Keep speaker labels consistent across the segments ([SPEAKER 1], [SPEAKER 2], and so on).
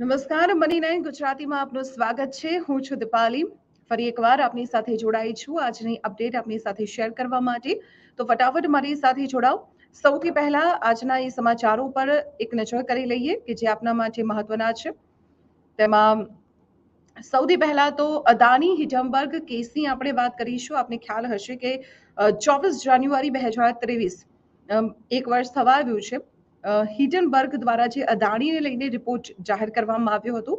[SPEAKER 1] નમસ્કાર બની રહે ગુજરાતીમાં આપનું સ્વાગત છે. હું છું દીપાલી. ફરી એકવાર આપની સાથે જોડાઈ છું. આજની અપડેટ આપની સાથે શેર કરવા માટે. તો ફટાફટ મારી સાથે જોડાઓ. સૌથી પહેલા આજના એ સમાચારો પર એક નજર કરી લઈએ કે જે આપના માટે મહત્વના છે. તેમાં સૌથી પહેલા તો અદાની હિડમબર્ગ કેસની આપણે વાત કરીશું. આપને ખ્યાલ હશે કે ચોવીસ જાન્યુઆરી બે હજાર ત્રેવીસ એક વર્ષ થવા આવ્યું છે. હિડનબર્ગ દ્વારા જે અદાણીને લઈને રિપોર્ટ જાહેર કરવામાં આવ્યો હતો,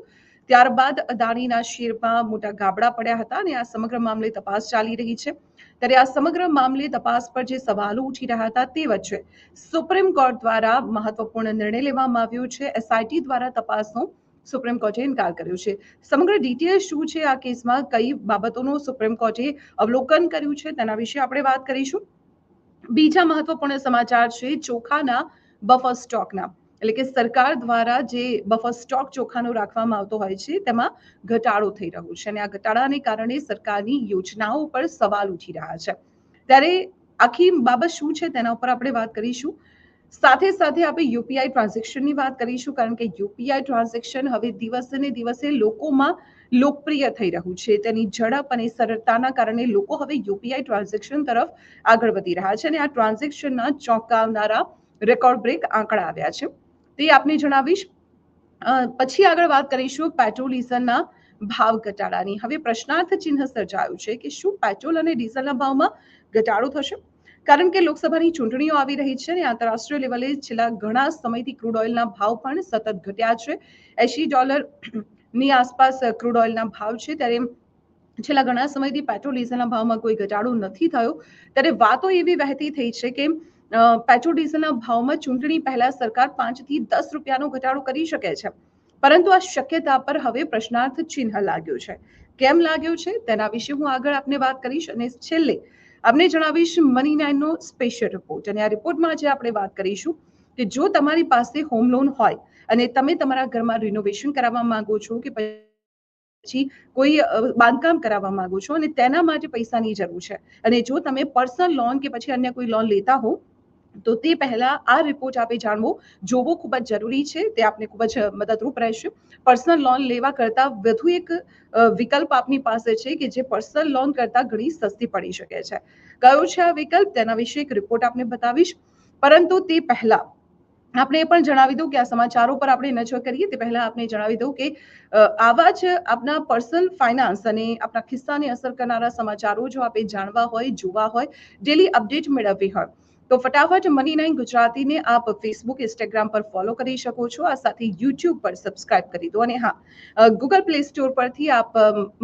[SPEAKER 1] ત્યારબાદ અદાણીના શેરમાં મોટા ગાબડા પડ્યા હતા અને આ સમગ્ર મામલે તપાસ ચાલી રહી છે. ત્યારે આ સમગ્ર મામલે તપાસ પર જે સવાલો ઉઠી રહ્યા હતા તે વચ્ચે સુપ્રીમ કોર્ટ દ્વારા મહત્વપૂર્ણ નિર્ણય લેવામાં આવ્યો છે. એસઆઈટી દ્વારા તપાસનો સુપ્રીમ કોર્ટે ઇનકાર કર્યો છે. સમગ્ર ડિટેલ શું છે આ કેસમાં? કઈ બાબતોનું સુપ્રીમ કોર્ટે અવલોકન કર્યું છે? તેના વિશે આપણે વાત કરીશું. બીજા મહત્વપૂર્ણ સમાચાર છે, ચોખાના બફર સ્ટોકના. એટલે કે સરકાર દ્વારા જે બફર સ્ટોક ચોખાનો રાખવામાં આવતો હોય છે, તેમાં ઘટાડો થઈ રહ્યો છે. અને આ ઘટાડાને કારણે સરકારની યોજનાઓ પર સવાલ ઉઠી રહ્યા છે. ત્યારે આખી બાબત શું છે તેના ઉપર આપણે વાત કરીશું. સાથે સાથે આપણે યુપીઆઈ ટ્રાન્ઝેક્શનની વાત કરીશું, કારણ કે યુપીઆઈ ટ્રાન્ઝેક્શન હવે દિવસે ને દિવસે લોકોમાં લોકપ્રિય થઈ રહ્યું છે. તેની ઝડપ અને સરળતાના કારણે લોકો હવે યુપીઆઈ ટ્રાન્ઝેક્શન તરફ આગળ વધી રહ્યા છે. અને આ ટ્રાન્ઝેક્શનના ચોંકાવનારા રેકોર્ડ બ્રેક આંકડા આવ્યા છે. તે આપને જણાવીશ. પછી આગળ વાત કરીશું પેટ્રોલ ડીઝલના ભાવ ઘટાડાની. હવે પ્રશ્નાર્થ ચિહ્ન સર્જાયું છે કે શું પેટ્રોલ અને ડીઝલના ભાવમાં ઘટાડો થશે? કારણ કે લોકસભાની ચૂંટણીઓ આવી રહી છે અને આંતરરાષ્ટ્રીય લેવલે છેલ્લા ઘણા સમયથી ક્રૂડ ઓઇલના ભાવ પણ સતત ઘટ્યા છે. એસી ડોલરની આસપાસ ક્રૂડ ઓઇલના ભાવ છે. ત્યારે છેલ્લા ઘણા સમયથી પેટ્રોલ ડીઝલના ભાવમાં કોઈ ઘટાડો નથી થયો. ત્યારે વાતો એવી વહેતી થઈ છે કે પેટ્રોલ ડીઝલના ભાવમાં ચૂંટણી પહેલા સરકાર પાંચથી દસ રૂપિયાનો ઘટાડો કરી શકે છે. પરંતુ આ શક્યતા પર હવે પ્રશ્નાર્થ ચિહ્ન લાગ્યો છે. કેમ લાગ્યો છે? તેના વિશે હું આગળ આપને વાત કરીશ અને છેલ્લે આપને જણાવીશ મની નાઇનનો સ્પેશિયલ રિપોર્ટ. અને આ રિપોર્ટમાં આજે આપણે વાત કરીશું કે જો તમારી પાસે હોમ લોન હોય અને તમે તમારા ઘરમાં રિનોવેશન કરાવવા માંગો છો કે પછી કોઈ બાંધકામ કરાવવા માંગો છો અને તેના માટે પૈસાની જરૂર છે અને જો તમે પર્સનલ લોન કે પછી અન્ય કોઈ લોન લેતા હો તો તે પહેલા આ રિપોર્ટ આપે જાણવો, જોવો ખૂબ જ જરૂરી છે, તે આપને ખૂબ જ મદદરૂપ રહેશે. પર્સનલ લોન લેવા કરતા વધુ એક વિકલ્પ આપની પાસે છે કે જે પર્સનલ લોન કરતા ઘણી સસ્તી પડી શકે છે. કયો છે આ વિકલ્પ? તેના વિશે એક રિપોર્ટ આપને બતાવીશ. પરંતુ તે પહેલા આપણે એ પણ જણાવી દઉં કે આ સમાચારો પર આપણે નજર કરીએ, તે પહેલા આપણે જણાવી દઉં કે આવા જ આપના પર્સનલ ફાઇનાન્સ અને આપણા ખિસ્સાને અસર કરનારા સમાચારો જો આપણે જાણવા હોય, જોવા હોય ડેલી અપડેટ મેળવવી હોય તો ફટાફટ મની નાઇન ગુજરાતીને આપ ફેસબુક ઇન્સ્ટાગ્રામ પર ફોલો કરી શકો છો. આ સાથે યુટ્યુબ પર સબસ્ક્રાઇબ કરી દો. અને હા ગૂગલ પ્લે સ્ટોર પરથી આપ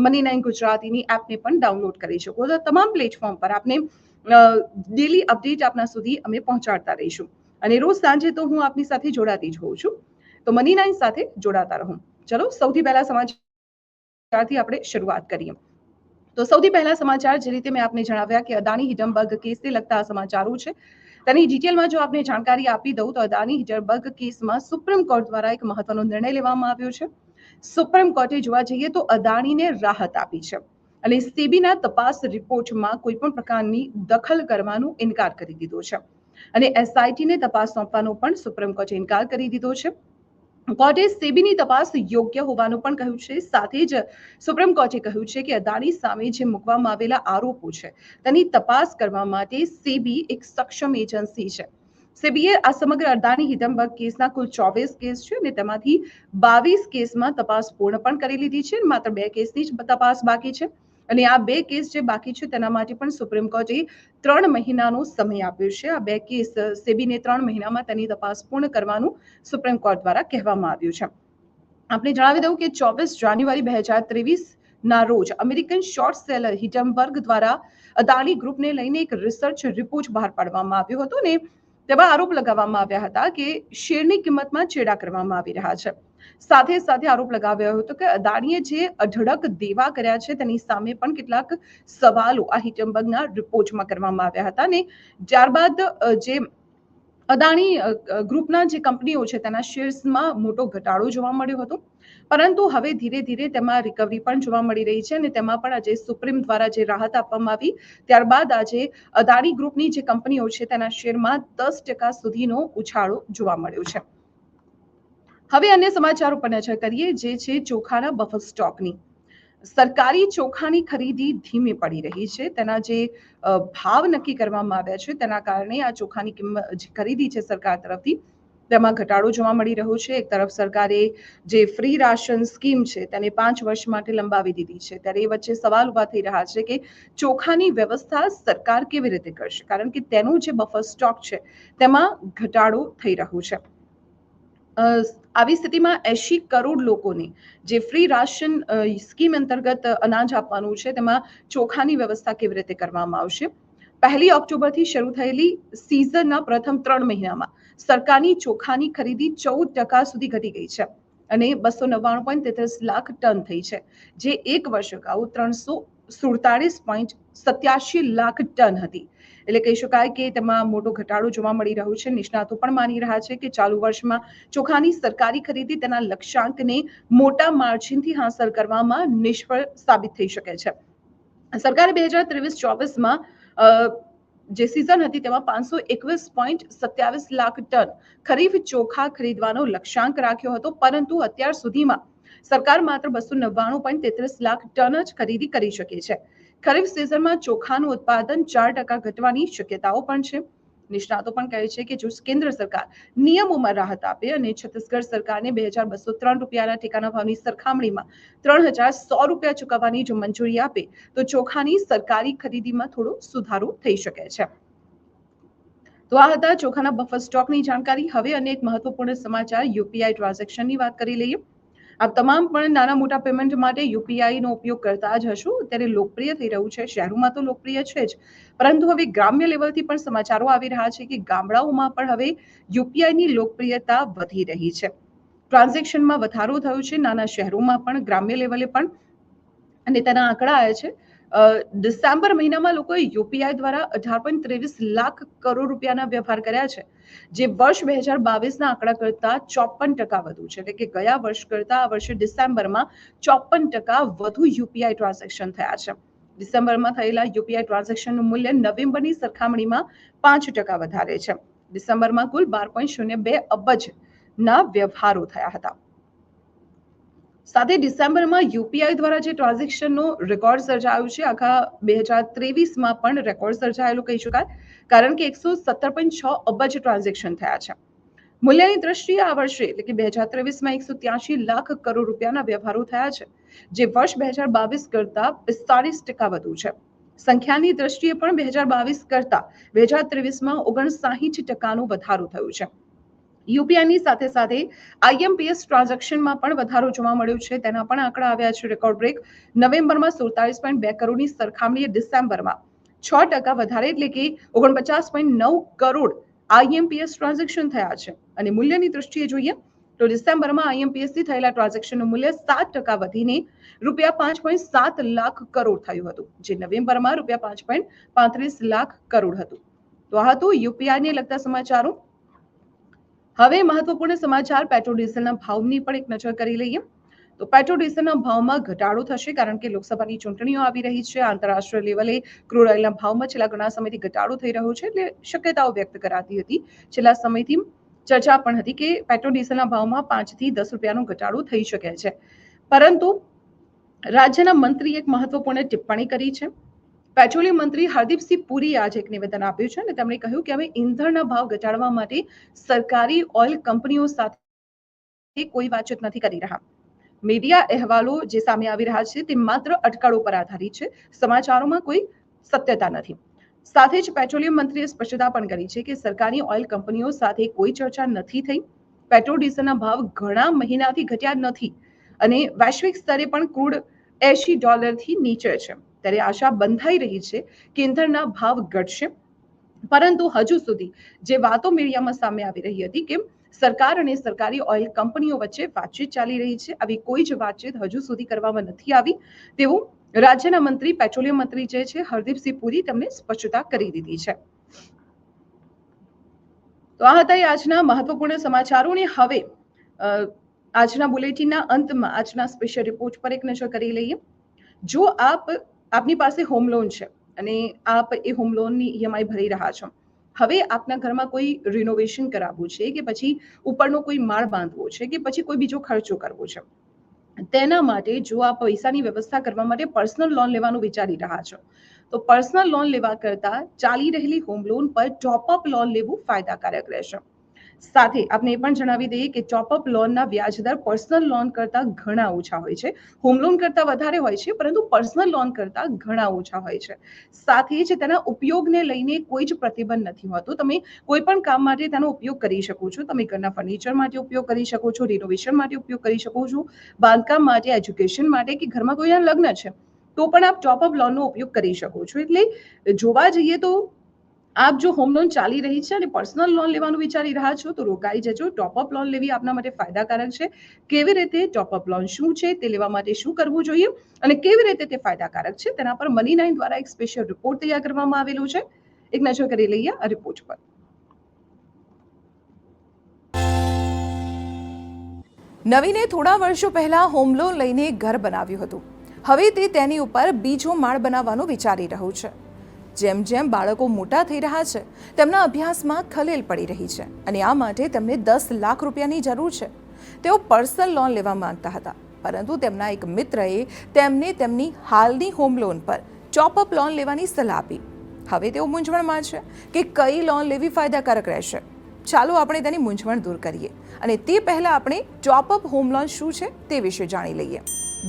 [SPEAKER 1] મની નાઇન ગુજરાતીની એપને પણ ડાઉનલોડ કરી શકો છો. તમામ પ્લેટફોર્મ પર આપને ડેલી અપડેટ આપના સુધી અમે પહોંચાડતા રહીશું. અને રોજ સાંજે તો હું આપની સાથે જોડાતી જ હોઉં છું. તો મની નાઇન સાથે જોડાતા રહું. ચલો, સૌથી પહેલા સમાચારથી આપણે શરૂઆત કરીએ. તો સૌથી પહેલા સમાચાર જે રીતે મેં આપને જણાવ્યા કે અદાની હિડમબર્ગ કેસને લગતા સમાચારો છે, તેની ડિટેલમાં જો આપને જાણકારી આપી દઉં તો અદાની હિડમબર્ગ કેસમાં સુપ્રીમ કોર્ટ દ્વારા એક મહત્વનો નિર્ણય લેવામાં આવ્યો છે. સુપ્રીમ કોર્ટે જોવા જઈએ તો અદાણીને રાહત આપી છે અને સેબીના તપાસ રિપોર્ટમાં કોઈ પણ પ્રકારની દખલ કરવાનો ઇનકાર કરી દીધો છે. અને એસઆઈટીને તપાસ સોંપવાનો પણ સુપ્રીમ કોર્ટે ઇનકાર કરી દીધો છે. કોર્ટે સેબીની તપાસ યોગ્ય હોવાનું પણ કહ્યું છે. સાથે જ સુપ્રીમ કોર્ટે કહ્યું છે કે અદાણી સામે જે મૂકવામાં આવેલા આરોપો છે, તેની તપાસ કરવા માટે સેબી એક સક્ષમ એજન્સી છે. સેબીએ આ સમગ્ર અદાણી હિડમબર્ગ કેસના કુલ ચોવીસ કેસ છે અને તેમાંથી બાવીસ કેસમાં તપાસ પૂર્ણ પણ કરી લીધી છે માત્ર બે કેસની જ તપાસ બાકી છે. અને આ બે કેસ જે બાકી છે તેના માટે પણ સુપ્રીમ કોર્ટે ત્રણ મહિનાનો સમય આપ્યો છે. આ બે કેસ સેબીને ત્રણ મહિનામાં તેની તપાસ પૂર્ણ કરવાનું સુપ્રીમ કોર્ટ દ્વારા કહેવામાં આવ્યું છે. આપણે જણાવી દઉં કે ચોવીસ જાન્યુઆરી બે હજાર ત્રેવીસ ના રોજ અમેરિકન શોર્ટ સેલર હિટમબર્ગ દ્વારા અદાણી ગ્રુપને લઈને એક રિસર્ચ રિપોર્ટ બહાર પાડવામાં આવ્યો હતો ને તેમાં આરોપ લગાવવામાં આવ્યા હતા કે શેરની કિંમતમાં ચેડા કરવામાં આવી રહ્યા છે. સાથે સાથે આરોપ લગાવ્યો હતો કે અદાણીએ જે અઢળક દેવા કર્યા છે તેની સામે પણ કેટલાક સવાલો આ હિટમબર્ગના રિપોર્ટમાં કરવામાં આવ્યા હતા અને ત્યારબાદ જે અદાણી ગ્રુપના જે કંપનીઓ છે તેના શેર્સમાં મોટો ઘટાડો જોવા મળ્યો હતો. પરંતુ હવે ધીરે ધીરે તેમાં રિકવરી પણ જોવા મળી રહી છે અને તેમાં પણ આજે સુપ્રીમ દ્વારા જે રાહત આપવામાં આવી, ત્યારબાદ આજે અદાણી ગ્રુપની જે કંપનીઓ છે તેના શેરમાં દસ ટકા સુધીનો ઉછાળો જોવા મળ્યો છે. હવે અન્ય સમાચાર ઉપર નજર કરીએ, જે છે ચોખાના બફર સ્ટોકની. સરકારી ચોખાની ખરીદી ધીમી પડી રહી છે. તેના જે ભાવ નક્કી કરવામાં આવ્યા છે, તેના કારણે આ ચોખાની કિંમત ખરીદી છે સરકાર તરફથી, તેમાં ઘટાડો જોવા મળી રહ્યો છે. એક તરફ સરકારે જે ફ્રી રાશન સ્કીમ છે, તેને પાંચ વર્ષ માટે લંબાવી દીધી છે. ત્યારે એ વચ્ચે સવાલ ઊભા થઈ રહ્યા છે કે ચોખાની વ્યવસ્થા સરકાર કેવી રીતે કરશે? કારણ કે તેનું જે બફર સ્ટોક છે, તેમાં ઘટાડો થઈ રહ્યો છે. આવી સ્થિતિમાં એંશી કરોડ લોકોને જે ફ્રી રાશન સ્કીમ અંતર્ગત અનાજ આપવાનું છે, તેમાં ચોખાની વ્યવસ્થા કેવી રીતે કરવામાં આવશે? પહેલી ઓક્ટોબરથી શરૂ થયેલી સિઝનના પ્રથમ ત્રણ મહિનામાં સરકારની ચોખાની ખરીદી ચૌદ ટકા સુધી ઘટી ગઈ છે અને બસો નવ્વાણું પોઈન્ટ તેત્રીસ લાખ ટન થઈ છે, જે એક વર્ષ અગાઉ ત્રણસો સુડતાલીસ પોઈન્ટ સત્યાસી લાખ ટન હતી. એટલે કહી શકાય કે તેમાં મોટો ઘટાડો જોવા મળી રહ્યો છે. નિષ્ણાતો પણ માની રહ્યા છે કે ચાલુ વર્ષમાં ચોખાની સરકારી ખરીદી તેના લક્ષ્યાંકને મોટા માર્જિનથી હાંસલ કરવામાં નિષ્ફળ સાબિત થઈ શકે છે. સરકારે બે હજાર ત્રેવીસ ચોવીસમાં જે સિઝન હતી તેમાં પાંચસો એકવીસ પોઈન્ટ સત્યાવીસ લાખ ટન ખરીફ ચોખા ખરીદવાનો લક્ષ્યાંક રાખ્યો હતો. પરંતુ અત્યાર સુધીમાં સરકાર માત્ર બસો નવ્વાણું પોઈન્ટ તેત્રીસ લાખ ટન જ ખરીદી કરી શકે છે. ખરીફ સિઝનમાં ચોખાનું ઉત્પાદન ચાર ટકા ઘટવાની શક્યતાઓ પણ છે. નિષ્ણાતો પણ કહે છે કે જો કેન્દ્ર સરકાર નિયમોમાં રાહત આપે અને છત્તીસગઢ સરકારને બે હજાર બસો ત્રણ રૂપિયાના ટેકાના ભાવની સરખામણીમાં ત્રણ હજાર સો રૂપિયા ચૂકવવાની જો મંજૂરી આપે, તો ચોખાની સરકારી ખરીદીમાં થોડો સુધારો થઈ શકે છે. તો આ હતા ચોખાના બફર સ્ટોકની જાણકારી. હવે અનેક મહત્વપૂર્ણ સમાચાર યુપીઆઈ ટ્રાન્ઝેક્શનની વાત કરી લઈએ. આપ તમામ પણ નાના મોટા પેમેન્ટ માટે યુપીઆઈનો ઉપયોગ કરતા જ હશો. અત્યારે લોકપ્રિય થઈ રહ્યું છે. શહેરોમાં તો લોકપ્રિય છે જ. પરંતુ હવે ગ્રામ્ય લેવલથી પણ સમાચારો આવી રહ્યા છે કે ગામડાઓમાં પણ હવે યુપીઆઈની લોકપ્રિયતા વધી રહી છે. ટ્રાન્ઝેક્શનમાં વધારો થયો છે. નાના શહેરોમાં પણ ગ્રામ્ય લેવલે પણ અને તેના આંકડા આવ્યા છે. ડિસેમ્બર મહિનામાં લોકોએ યુપીઆઈ દ્વારા અઢાર પોઈન્ટ ત્રેવીસ લાખ કરોડ રૂપિયાના વ્યવહાર કર્યા છે. જે વર્ષ બે હજાર બાવીસના આંકડા કરતા ચોપન ટકા વધુ છે. એટલે કે ગયા વર્ષ કરતા આ વર્ષે ડિસેમ્બરમાં ચોપન ટકા વધુ યુપીઆઈ ટ્રાન્ઝેક્શન થયા છે. ડિસેમ્બરમાં થયેલા યુપીઆઈ ટ્રાન્ઝેક્શનનું મૂલ્ય નવેમ્બરની સરખામણીમાં પાંચ ટકા વધારે છે. ડિસેમ્બરમાં કુલ બાર પોઈન્ટ શૂન્ય બે અબજ ના વ્યવહારો થયા હતા. સાથે ડિસેમ્બરમાં યુપીઆઈ દ્વારા જે ટ્રાન્ઝેક્શનનો રેકોર્ડ સર્જાયો છે, આખા બે હજાર ત્રેવીસમાં પણ રેકોર્ડ સર્જાયેલો કહી શકાય, કારણ કે એકસો સત્તર પોઈન્ટ છ અબજ ટ્રાન્ઝેક્શન થયા છે. મૂલ્યની દ્રષ્ટિએ આ વર્ષે, એટલે કે બે હજાર ત્રેવીસમાં એકસો ત્યાસી લાખ કરોડ રૂપિયાના વ્યવહારો થયા છે, જે વર્ષ બે હજાર બાવીસ કરતા પિસ્તાળીસ ટકા વધુ છે. સંખ્યાની દ્રષ્ટિએ પણ બે હજાર બાવીસ કરતા બે હજાર ત્રેવીસમાં ઓગણસાહીઠ ટકાનો વધારો થયો છે. યુપીઆઈની સાથે સાથે આઈએમપીએસ ટ્રાન્ઝેક્શનમાં પણ વધારો જોવા મળ્યો છે. તેના પણ આંકડા આવ્યા છે રેકોર્ડ બ્રેક. નવેમ્બરમાં સુડતાલીસ પોઈન્ટ બે કરોડની સરખામણીએ ડિસેમ્બરમાં. છ ટકા વધારે એટલે કે ઓગણપચાસ પોઈન્ટ નવ કરોડ આઈએમપીએસ ટ્રાન્ઝેક્શન થયા છે. અને મૂલ્યની દૃષ્ટિએ જોઈએ તો ડિસેમ્બરમાં આઈએમપીએસથી થયેલા ટ્રાન્ઝેક્શનનું મૂલ્ય સાત ટકા વધીને રૂપિયા પાંચ પોઈન્ટ સાત લાખ કરોડ થયું હતું, જે નવેમ્બરમાં રૂપિયા પાંચ પોઈન્ટ પાંત્રીસ લાખ કરોડ હતું. તો આ હતું યુપીઆઈને લગતા સમાચારો. હવે મહત્વપૂર્ણ સમાચાર પેટ્રોલ ડીઝલના ભાવની પણ એક નજર કરી લઈએ. તો પેટ્રોલ ડીઝલના ભાવમાં ઘટાડો થશે કારણ કે લોકસભાની ચૂંટણીઓ આવી રહી છે. આંતરરાષ્ટ્રીય લેવલે ક્રૂડ ઓઇલના ભાવમાં છેલ્લા ઘણા સમયથી ઘટાડો થઈ રહ્યો છે એટલે શક્યતાઓ વ્યક્ત કરાતી હતી. છેલ્લા સમયથી ચર્ચા પણ હતી કે પેટ્રોલ ડીઝલના ભાવમાં પાંચથી દસ રૂપિયાનો ઘટાડો થઈ શકે છે. પરંતુ રાજ્યના મંત્રીએ એક મહત્વપૂર્ણ ટિપ્પણી કરી છે. પેટ્રોલિયમ મંત્રી હરદીપસિંહ પુરીએ આજે એક નિવેદન આપ્યું છે અને તેમણે કહ્યું કે હવે ઇંધણના ભાવ ઘટાડવા માટે સરકારી ઓઇલ કંપનીઓ સાથે કોઈ વાતચીત નથી કરી રહ્યા. મીડિયા અહેવાલો જે સામે આવી રહ્યા છે તે માત્ર અટકળો પર આધારિત છે. સમાચારોમાં કોઈ સત્યતા નથી. સાથે જ પેટ્રોલિયમ મંત્રીએ સ્પષ્ટતા પણ કરી છે કે સરકારી ઓઇલ કંપનીઓ સાથે કોઈ ચર્ચા નથી થઈ. પેટ્રોલ ડીઝલના ભાવ ઘણા મહિનાથી ઘટ્યા નથી અને વૈશ્વિક સ્તરે પણ ક્રૂડ એસી ડોલરથી નીચે છે. ત્યારે આશા બંધાઈ રહી છે કે ઇંધણના ભાવ ઘટશે. પરંતુ હજુ સુધી જે વાતો મીડિયામાં સામે આવી રહી હતી કે સરકાર અને સરકારી ઓઇલ કંપનીઓ વચ્ચે વાતચીત ચાલી રહી છે, આવી કોઈ જ વાતચીત હજુ સુધી કરવામાં નથી આવી. તેવું રાજ્યના મંત્રી, પેટ્રોલિયમ મંત્રી જે છે, હરદીપસિંહ પુરી તેમણે સ્પષ્ટતા કરી દીધી છે. તો આ હતા આજના મહત્વપૂર્ણ સમાચારો ને હવે આજના બુલેટિનના અંતમાં, આજના સ્પેશિયલ રિપોર્ટ પર એક નજર કરી લઈએ. જો આપ આપની પાસે હોમ લોન છે અને આપ એ હોમ લોનની ઈએમઆઈ ભરી રહ્યા છો. હવે આપના ઘરમાં કોઈ રિનોવેશન કરાવવું છે કે પછી ઉપરનો કોઈ માળ બાંધવો છે કે પછી કોઈ બીજો ખર્ચો કરવો છે? તેના માટે જો આ પૈસાની વ્યવસ્થા કરવા માટે પર્સનલ લોન લેવાનું વિચારી રહ્યા છો, તો પર્સનલ લોન લેવા કરતા ચાલી રહેલી હોમ લોન પર ટોપઅપ લોન લેવું ફાયદાકારક રહેશે. સાથે આપણે એ પણ જણાવી દઈએ કે ચોપઅપ લોનના વ્યાજદર પર્સનલ લોન કરતા ઘણા ઓછા હોય છે. હોમ લોન કરતા વધારે હોય છે, પરંતુ પર્સનલ લોન કરતા ઘણા ઓછા હોય છે. સાથે જ તેના ઉપયોગને લઈને કોઈ જ પ્રતિબંધ નથી હોતો. તમે કોઈ પણ કામ માટે તેનો ઉપયોગ કરી શકો છો. તમે ઘરના ફર્નિચર માટે ઉપયોગ કરી શકો છો રિનોવેશન માટે ઉપયોગ કરી શકો છો, બાંધકામ માટે એજ્યુકેશન માટે કે ઘરમાં કોઈના લગ્ન છે, તો પણ આપ ચોપઅપ લોનનો ઉપયોગ કરી શકો છો. એટલે જોવા જઈએ તો આપ જો હોમ લોન ચાલી રહી છે અને પર્સનલ લોન લેવાનું વિચારી રહ્યા છો, તો રોકાઈ જજો. ટોપઅપ લોન લેવી આપના માટે ફાયદાકારક છે. કેવી રીતે ટોપઅપ લોન શું છે, તે લેવા માટે શું કરવું જોઈએ અને કેવી રીતે તે ફાયદાકારક છે, તેના પર મની નાઇન દ્વારા એક સ્પેશિયલ રિપોર્ટ તૈયાર કરવામાં આવેલું છે. એક નજર કરી લઈએ આ રિપોર્ટ પર.
[SPEAKER 2] નવીને થોડા વર્ષો પહેલા હોમ લોન લઈને ઘર બનાવ્યું હતું. હવે તે તેની ઉપર બીજો માળ બનાવવાનું વિચારી રહ્યું છે. જેમ જેમ બાળકો મોટા થઈ રહ્યા છે, તેમના અભ્યાસમાં ખલેલ પડી રહી છે અને આ માટે તેમને દસ લાખ રૂપિયાની જરૂર છે. તેઓ પર્સનલ લોન લેવા માંગતા હતા, પરંતુ તેમના એક મિત્રએ તેમને તેમની હાલની હોમ લોન પર ચોપઅપ લોન લેવાની સલાહ આપી. હવે તેઓ મૂંઝવણમાં છે કે કઈ લોન લેવી ફાયદાકારક રહેશે. ચાલો આપણે તેની મૂંઝવણ દૂર કરીએ અને તે પહેલાં આપણે ટોપઅપ હોમ લોન શું છે તે વિશે જાણી લઈએ.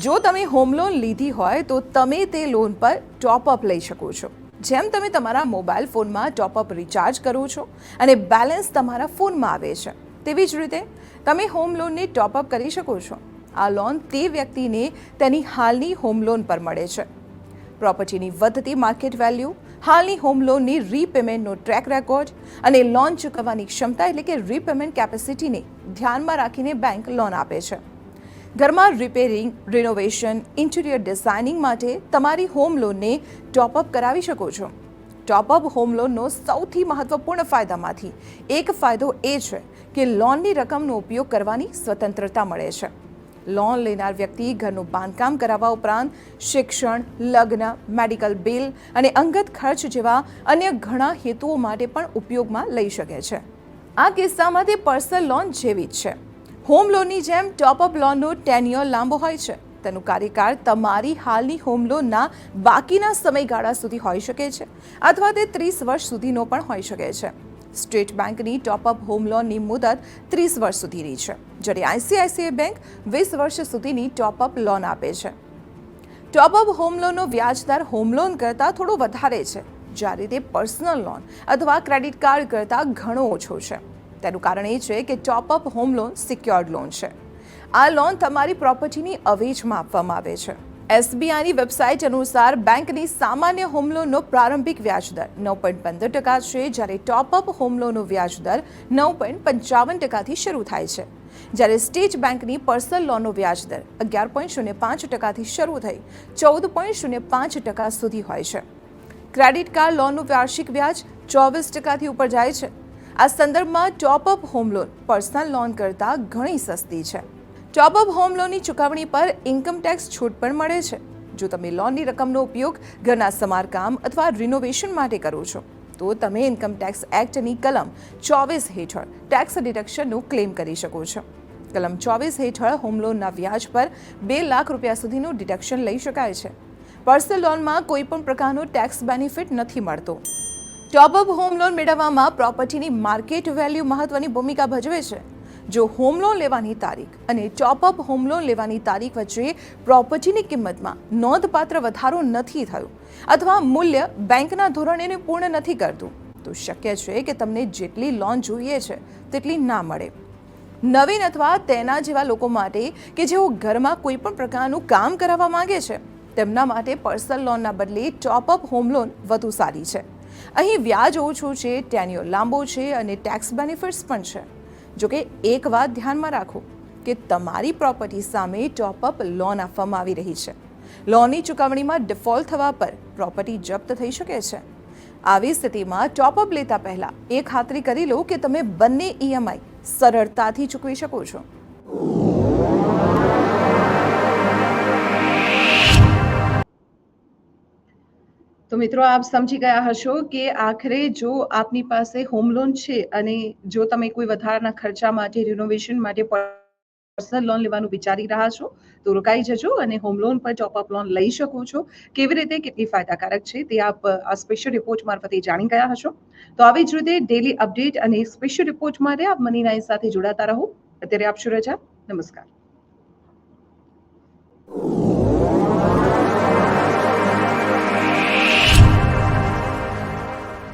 [SPEAKER 2] જો તમે હોમ લોન લીધી હોય તો તમે તે લોન પર ટોપઅપ લઈ શકો છો. જેમ તમે તમારા મોબાઈલ ફોનમાં ટોપઅપ રિચાર્જ કરો છો અને બેલેન્સ તમારા ફોનમાં આવે છે, તેવી જ રીતે તમે હોમ લોનને ટોપઅપ કરી શકો છો. આ લોન તે વ્યક્તિને તેની હાલની હોમ લોન પર મળે છે. પ્રોપર્ટીની વધતી માર્કેટ વેલ્યુ હાલની હોમ લોનની રીપેમેન્ટનો ટ્રેક રેકોર્ડ અને લોન ચૂકવવાની ક્ષમતા એટલે કે રીપેમેન્ટ કેપેસિટીને ધ્યાનમાં રાખીને બેંક લોન આપે છે. ઘરમાં રિપેરિંગ રિનોવેશન ઇન્ટિરિયર ડિઝાઇનિંગ માટે તમારી હોમ લોનને ટોપઅપ કરાવી શકો છો. ટોપઅપ હોમ લોનનો સૌથી મહત્વપૂર્ણ ફાયદામાંથી એક ફાયદો એ છે કે લોનની રકમનો ઉપયોગ કરવાની સ્વતંત્રતા મળે છે. લોન લેનાર વ્યક્તિ ઘરનું બાંધકામ કરાવવા ઉપરાંત શિક્ષણ, લગ્ન મેડિકલ બિલ અને અંગત ખર્ચ જેવા અન્ય ઘણા હેતુઓ માટે પણ ઉપયોગમાં લઈ શકે છે. આ કિસ્સામાં તે પર્સનલ લોન જેવી જ છે. હોમ લોનની જેમ ટોપઅપ લોનનો ટેન્યુઅર લાંબો હોય છે. તેનું કાર્યકાળ તમારી હાલની હોમ લોનના બાકીના સમયગાળા સુધી હોઈ શકે છે, અથવા તે ત્રીસ વર્ષ સુધીનો પણ હોઈ શકે છે. સ્ટેટ બેંકની ટોપઅપ હોમ લોનની મુદત ત્રીસ વર્ષ સુધીની છે, જ્યારે આઈસીઆઈસીઆઈ બેંક વીસ વર્ષ સુધીની ટોપઅપ લોન આપે છે. ટોપઅપ હોમ લોનનો વ્યાજદર હોમ લોન કરતાં થોડો વધારે છે, જ્યારે તે પર્સનલ લોન અથવા ક્રેડિટ કાર્ડ કરતાં ઘણો ઓછો છે. તેનું કારણ એ છે કે top up home loan secured loan છે. આ લોન તમારી પ્રોપર્ટીની અવેજમાં આપવામાં આવે છે. એસબીઆઈની વેબસાઇટ અનુસાર બેંકની સામાન્ય હોમ લોનનો પ્રારંભિક વ્યાજદર નવ પોઈન્ટ પંદર ટકા છે, જ્યારે ટોપઅપ હોમ લોનનો વ્યાજદર નવ પોઈન્ટ પંચાવન ટકાથી શરૂ થાય છે. જ્યારે સ્ટેટ બેંકની પર્સનલ લોનનો વ્યાજદર અગિયાર પોઈન્ટ શૂન્ય પાંચ ટકાથી શરૂ થઈ ચૌદ પોઈન્ટ શૂન્ય પાંચ ટકા સુધી હોય છે. ક્રેડિટ કાર્ડ લોનનું વાર્ષિક વ્યાજ ચોવીસ ટકાથી ઉપર જાય છે. આ સંદર્ભમાં top up home loan personal loan કરતાં ઘણી સસ્તી છે. ટોપઅપ હોમ લોનની ચૂકવણી પર ઇન્કમટેક્સ છૂટ પણ મળે છે. જો તમે લોનની રકમનો ઉપયોગ ઘરના સમારકામ અથવા રિનોવેશન માટે કરો છો, તો તમે ઇન્કમટેક્સ એક્ટની કલમ ચોવીસ હેઠળ ટેક્સ ડિડક્શનનું ક્લેમ કરી શકો છો. કલમ ચોવીસ હેઠળ હોમ લોનના વ્યાજ પર બે લાખ રૂપિયા સુધીનું ડિડક્શન લઈ શકાય છે. પર્સનલ લોનમાં કોઈ પણ પ્રકારનો ટેક્સ બેનિફિટ નથી મળતો. ટોપઅપ હોમ લોન મેળવવામાં પ્રોપર્ટીની માર્કેટ વેલ્યુ મહત્વની ભૂમિકા ભજવે છે. જો હોમ લોન લેવાની તારીખ અને ટોપઅપ હોમ લોન લેવાની તારીખ વચ્ચે પ્રોપર્ટીની કિંમતમાં નોંધપાત્ર વધારો નથી થયો અથવા મૂલ્ય બેંકના ધોરણેને પૂર્ણ નથી કરતું, તો શક્ય છે કે તમને જેટલી લોન જોઈએ છે, તેટલી ના મળે. નવીન અથવા તેના જેવા લોકો માટે કે જેઓ ઘરમાં કોઈ પણ પ્રકારનું કામ કરાવવા માંગે છે, તેમના માટે પર્સનલ લોનના બદલે ટોપઅપ હોમ લોન વધુ સારી છે. અહીં વ્યાજ ઓછું છે ટેન્યુઅર લાંબો છે અને ટેક્સ બેનિફિટ્સ પણ છે. જોકે એક વાત ધ્યાનમાં રાખો કે તમારી પ્રોપર્ટી સામે ટોપઅપ લોન આપવામાં આવી રહી છે. લોનની ચૂકવણીમાં ડિફોલ્ટ થવા પર પ્રોપર્ટી જપ્ત થઈ શકે છે. આવી સ્થિતિમાં ટોપઅપ લેતા પહેલા એ ખાતરી કરી લો કે તમે બંને ઈએમઆઈ સરળતાથી ચૂકવી શકો છો.
[SPEAKER 1] તો મિત્રો, આપ સમજી ગયા હશો કે આખરે જો આપની પાસે હોમ લોન છે અને જો તમે કોઈ વધારાના ખર્ચા માટે રિનોવેશન માટે પર્સનલ લોન લેવાનું વિચારી રહ્યા છો, તો રોકાઈ જજો અને હોમ લોન પર ટોપ અપ લોન લઈ શકો છો. કેવી રીતે? કેટલી ફાયદાકારક છે? તે આપ આ સ્પેશિયલ રિપોર્ટ મારફતે જાણી ગયા હશો. તો આવી જ રીતે ડેલી અપડેટ અને સ્પેશિયલ રિપોર્ટ માટે આપ મની નાઈ સાથે જોડાતા રહો. અત્યારે આપશો રજા નમસ્કાર.